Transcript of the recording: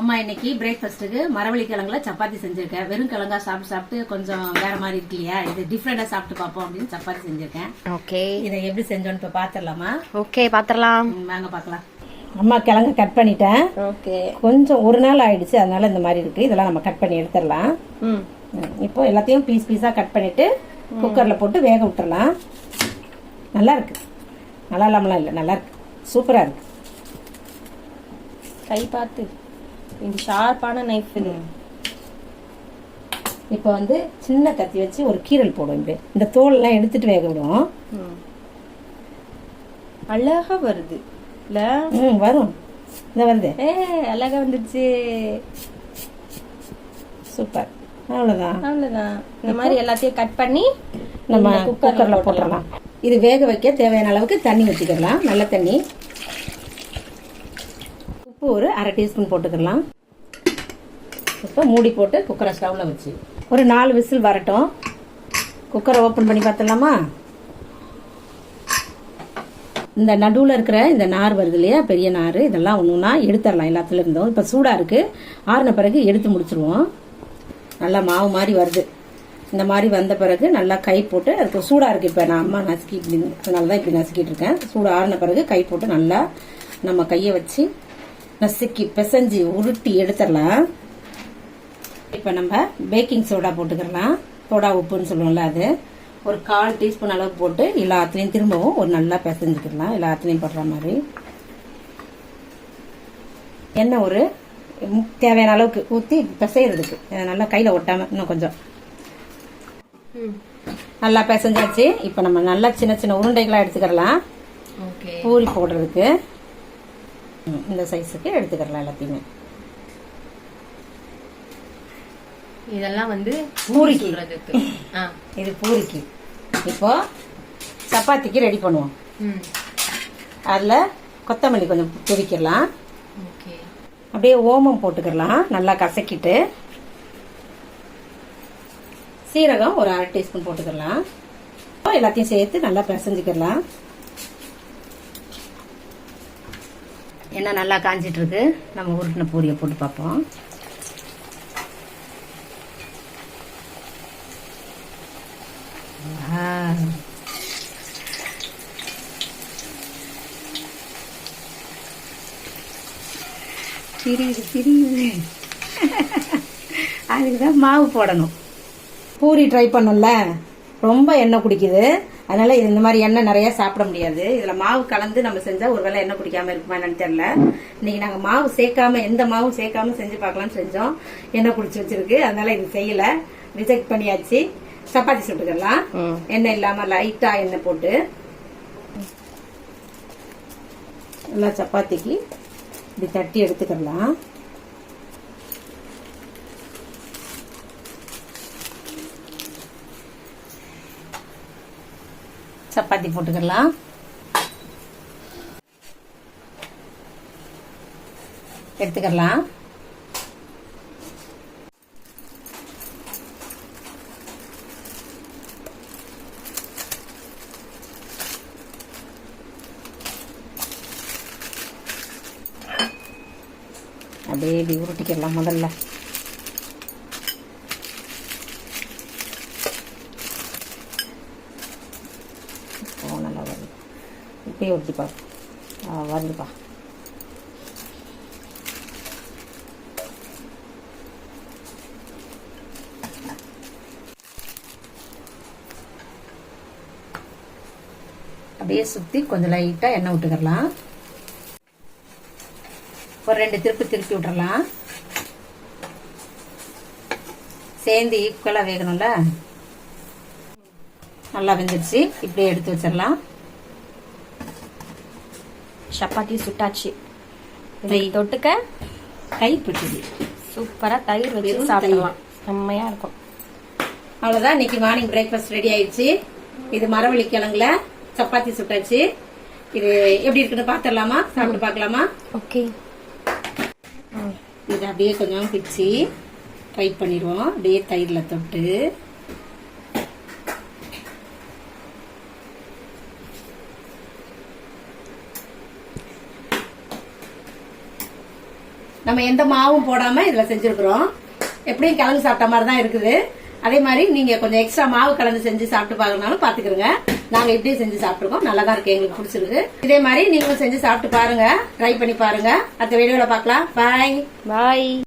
அம்மா இன்னைக்கு பிரேக்ஃபாஸ்ட்டுக்கு மரவள்ளி கிழங்குல சப்பாத்தி செஞ்சிருக்கேன். வெறும் கிழங்கா சாப்பிட்டு சாப்பிட்டு கொஞ்சம் வேற மாதிரி இருக்கு இல்லையா? இது டிஃப்ரெண்டா சாப்பிட்டு பார்ப்போம் அப்படின்னு சப்பாத்தி செஞ்சிருக்கேன். ஓகே இதை எப்படி செஞ்சோன்னு இப்ப பாத்திரலாமா ஓகே பாத்திரலாம் வாங்க பார்க்கலாம். அம்மா கிழங்கு கட் பண்ணிட்டேன். ஓகே கொஞ்சம் ஒரு நாள் ஆயிடுச்சு அதனால இந்த மாதிரி இருக்கு. இதெல்லாம் நம்ம கட் பண்ணி எடுத்துடலாம். இப்போ எல்லாத்தையும் பீஸ் பீஸா கட் பண்ணிட்டு குக்கர்ல போட்டு வேக விட்டுறலாம். நல்லா இருக்கு. நல்லா இல்லாமலாம் இல்லை நல்லா இருக்கு. சூப்பரா இருக்கு. கை பார்த்து. இது ஷார்ப்பான நைஃப் இது இப்போ வந்து சின்ன கத்தி வச்சு ஒரு கீரல் போடும் இப்படி. இந்த தோல்லாம் எடுத்துட்டு வேக விடுவோம். ம். அழகா வருது. இல்ல? ம் வரும். இந்த வருது. ஏ அழகா வந்துருச்சு சூப்பர். அவ்வளோதான் அவ்வளவுதான். இந்த மாதிரி எல்லாத்தையும் கட் பண்ணி நம்ம குக்கர்ல போட்டுடலாம். இது வேக வைக்க தேவையான அளவுக்கு தண்ணி வச்சுக்கலாம் நல்ல தண்ணி. உப்பு ஒரு அரை டீஸ்பூன் போட்டுக்கலாம். இப்போ மூடி போட்டு குக்கரை ஸ்டவ்வில் வச்சு. ஒரு நாலு விசில் வரட்டும். குக்கரை ஓப்பன் பண்ணி பார்த்துடலாமா? இந்த நடுவில் இருக்கிற இந்த நார் வருது இல்லையா? பெரிய நார். இதெல்லாம் ஒன்று ஒன்றா எடுத்துடலாம். எல்லாத்துல இருந்தும். இப்போ சூடாக இருக்குது ஆறின பிறகு எடுத்து முடிச்சிருவோம். நல்லா மாவு மாதிரி வருது. இந்த மாதிரி வந்த பிறகு நல்லா கை போட்டு அதுக்கு சூடாக இருக்குது இப்போ. நான் அம்மா நசுக்கி இப்படி அதனால தான் இப்படி நசுக்கிட்டு இருக்கேன். சூடு ஆறின பிறகு கை போட்டு நல்லா நம்ம கையை வச்சு நசுக்கி பிசைஞ்சு உருட்டி எடுத்துடலாம். இப்போ நம்ம பேக்கிங் சோடா போட்டுக்கலாம் சோடா உப்புன்னு சொல்லுவோம்ல அது. ஒரு கால் டீஸ்பூன் அளவுக்கு போட்டு எல்லாத்துலேயும் திரும்பவும் ஒரு நல்லா பிசைஞ்சுக்கலாம் எல்லாத்துலேயும் போடுற மாதிரி. எண்ணெய் ஒரு தேவையான அளவுக்கு ஊற்றி பிசைறதுக்கு அஹ் நல்லா கையில் ஒட்டாமல் இன்னும் கொஞ்சம். நல்லா பிசைஞ்சாச்சு. இப்போ நம்ம நல்லா சின்ன சின்ன உருண்டைகளாக எடுத்துக்கிடலாம். பூரி போடுறதுக்கு. இந்த சைஸுக்கு எடுத்துக்கிடலாம் எல்லாத்தையுமே. இதெல்லாம் வந்து பூரிக்கு. இது பூரிக்கு இப்போ சப்பாத்திக்கு ரெடி பண்ணுவோம். அதில் கொத்தமல்லி கொஞ்சம் துவிக்கிடலாம் அப்படியே ஓமம் போட்டுக்கிடலாம் நல்லா கசக்கிட்டு. சீரகம் ஒரு அரை டீஸ்பூன் போட்டுக்கிடலாம் எல்லாத்தையும் சேர்த்து நல்லா பிசைஞ்சுக்கிடலாம் எண்ணெய் நல்லா காஞ்சிட்டு இருக்கு நம்ம உருட்டின பூரியை போட்டு பார்ப்போம். ஆ. சிரியுது சிரியுது அதுக்கு தான் மாவு போடணும். பூரி ட்ரை பண்ணோம்ல? ரொம்ப எண்ணெய் குடிக்குது. அதனால இது இந்த மாதிரி எண்ணெய் நிறைய சாப்பிட முடியாது. இதுல மாவு கலந்து நம்ம செஞ்சா ஒருவேளை எண்ணெய் குடிக்காம இருக்குமா என்னன்னு தெரியல. இன்னைக்கு நாங்க மாவு சேர்க்காம எந்த மாவும் சேர்க்காம செஞ்சு பார்க்கலாம்னு செஞ்சோம். எண்ணெய் குடிச்சு வச்சிருக்கு. அதனால இது செய்யல. ரிஜெக்ட் பண்ணியாச்சு. சப்பாத்தி சுட்டுக்கலாம். எண்ணெய் இல்லாம லைட்டா எண்ணெய் போட்டு. நல்லா சப்பாத்திக்கு இப்படி தட்டி எடுத்துக்கலாம். சப்பாத்தி போட்டுக்கலாம் எடுத்துக்கலாம் அப்படியே இப்படி உருட்டிக்கலாம் முதல்ல ஓ நல்லா வருது அப்படியே உருட்டிப்பா வருதுப்பா அப்படியே சுற்றி கொஞ்சம் லைட்டாக எண்ணெய் விட்டுக்கலாம் ஒரு ரெண்டு திருப்பி திருப்பி விட்டுறலாம். சேர்ந்து ஈக்குவலாக வேகணும்ல? நல்லா வெந்துடுச்சு இப்படியே எடுத்து வச்சிடலாம். சப்பாத்தி சுட்டாச்சு. தொட்டுக்க கை பிடிச்சது சூப்பரா தயிர் வச்சு சாப்பிடலாம். செம்மையா இருக்கும். அவ்வளோதான் இன்னைக்கு மார்னிங் பிரேக்ஃபாஸ்ட் ரெடி ஆயிடுச்சு. இது மரவள்ளி கிழங்குல சப்பாத்தி சுட்டாச்சு. இது எப்படி இருக்குன்னு பார்த்துடலாமா சாப்பிட்டு பார்க்கலாமா? ஓகே. இது அப்படியே கொஞ்சம் பிச்சு ஃப்ரை பண்ணிடுவோம். அப்படியே தயிரில் தொட்டு நம்ம எந்த மாவும் போடாம இதுல செஞ்சிருக்கிறோம். எப்படியும் கிழங்கு சாப்பிட்ட மாதிரி தான் இருக்குது. அதே மாதிரி நீங்க கொஞ்சம் எக்ஸ்ட்ரா மாவு கலந்து செஞ்சு சாப்பிட்டு பார்க்கறதுனாலும் பாத்துக்கிறோங்க நாங்க இப்படியே செஞ்சு சாப்பிட்டுருக்கோம். நல்லா தான் இருக்கு எங்களுக்கு பிடிச்சிருக்கு இதே மாதிரி நீங்களும் செஞ்சு சாப்பிட்டு பாருங்க. ட்ரை பண்ணி பாருங்க. அடுத்த வீடியோல பார்க்கலாம். பாய் பாய்